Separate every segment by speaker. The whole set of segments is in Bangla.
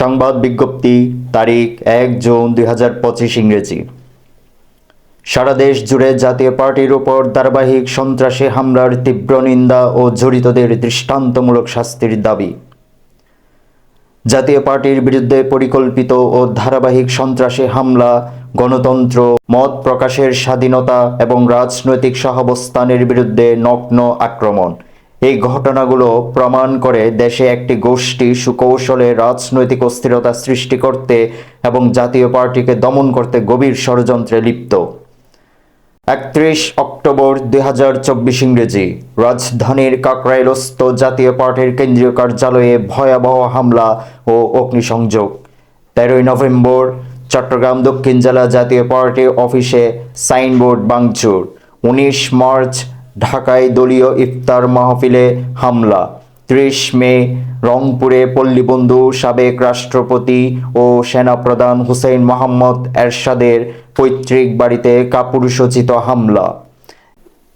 Speaker 1: সংবাদ বিজ্ঞপ্তি, তারিখ এক জুন দুই হাজার পঁচিশ ইংরেজি। সারা দেশ জুড়ে জাতীয় পার্টির উপর ধারাবাহিক সন্ত্রাসী, হামলার তীব্র নিন্দা ও জড়িতদের দৃষ্টান্তমূলক শাস্তির দাবি। জাতীয় পার্টির বিরুদ্ধে পরিকল্পিত ও ধারাবাহিক সন্ত্রাসী হামলা, গণতন্ত্র, মত প্রকাশের স্বাধীনতা এবং রাজনৈতিক সহাবস্থানের বিরুদ্ধে নগ্ন আক্রমণ। এই ঘটনাগুলো প্রমাণ করে দেশে একটি গোষ্ঠী সুকৌশলে রাজনৈতিক অস্থিরতা সৃষ্টি করতে এবং জাতীয় পার্টিকে দমন করতে গভীর ষড়যন্ত্রে লিপ্ত। একত্রিশ অক্টোবর দুই হাজার চব্বিশ ইংরেজি, রাজধানীর কাকরাইলস্থ জাতীয় পার্টির কেন্দ্রীয় কার্যালয়ে ভয়াবহ হামলা ও অগ্নিসংযোগ। তেরোই নভেম্বর, চট্টগ্রাম দক্ষিণ জেলা জাতীয় পার্টি অফিসে সাইনবোর্ড ভাঙচুর। উনিশ মার্চ ঢাকায় দলীয় ইফতার মাহফিলে হামলা। ত্রিশ মে, রংপুরে পল্লীবন্ধু সাবেক রাষ্ট্রপতি ও সেনাপ্রধান হুসেইন মোহাম্মদ এরশাদের পৈতৃক বাড়িতে কাপুরুষোচিত হামলা।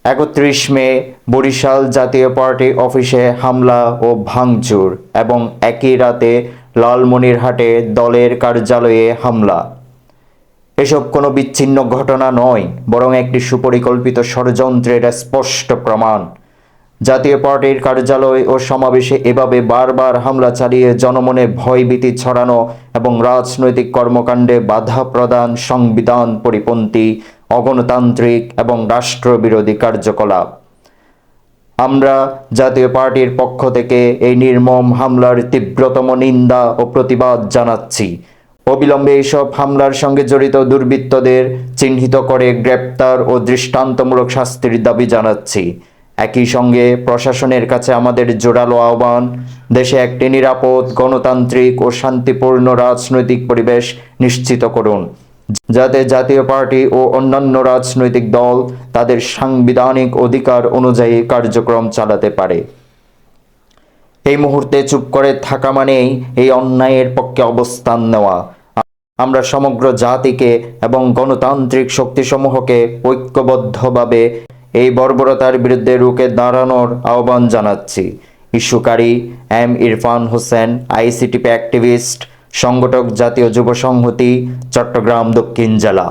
Speaker 1: একত্রিশ মে, বরিশাল জাতীয় পার্টি অফিসে হামলা ও ভাঙচুর এবং একই রাতে লালমনিরহাটে দলের কার্যালয়ে হামলা। এসব কোনো বিচ্ছিন্ন ঘটনা নয়, বরং একটি সুপরিকল্পিত ষড়যন্ত্রের স্পষ্ট প্রমাণ। জাতীয় পার্টির কার্যালয় ও সমাবেশে এভাবে বারবার হামলা চালিয়ে জনমনে ভয়ভীতি ছড়ানো এবং রাজনৈতিক কর্মকাণ্ডে বাধা প্রদান সংবিধান পরিপন্থী, অগণতান্ত্রিক এবং রাষ্ট্রবিরোধী কার্যকলাপ। আমরা জাতীয় পার্টির পক্ষ থেকে এই নির্মম হামলার তীব্রতম নিন্দা ও প্রতিবাদ জানাচ্ছি। অবিলম্বে এইসব হামলার সঙ্গে জড়িত দুর্বৃত্তদের চিহ্নিত করে গ্রেপ্তার ও দৃষ্টান্তমূলক শাস্তির দাবি জানাচ্ছি। একই সঙ্গে প্রশাসনের কাছে আমাদের জোরালো আহ্বান, দেশে একটি নিরাপদ, গণতান্ত্রিক ও শান্তিপূর্ণ রাজনৈতিক পরিবেশ নিশ্চিত করুন, যাতে জাতীয় পার্টি ও অন্যান্য রাজনৈতিক দল তাদের সাংবিধানিক অধিকার অনুযায়ী কার্যক্রম চালাতে পারে। এই মুহূর্তে চুপ করে থাকা মানেই এই অন্যায়ের পক্ষে অবস্থান নেওয়া। আমরা সমগ্র জাতিকে এবং গণতান্ত্রিক শক্তিসমূহকে ঐক্যবদ্ধভাবে এই বর্বরতার বিরুদ্ধে রুখে দাঁড়ানোর আহ্বান জানাচ্ছি। ইস্যুকারী M Irfan Hossain, ICTP activist, সংগঠক জাতীয় যুব সংহতি, চট্টগ্রাম দক্ষিণ জেলা।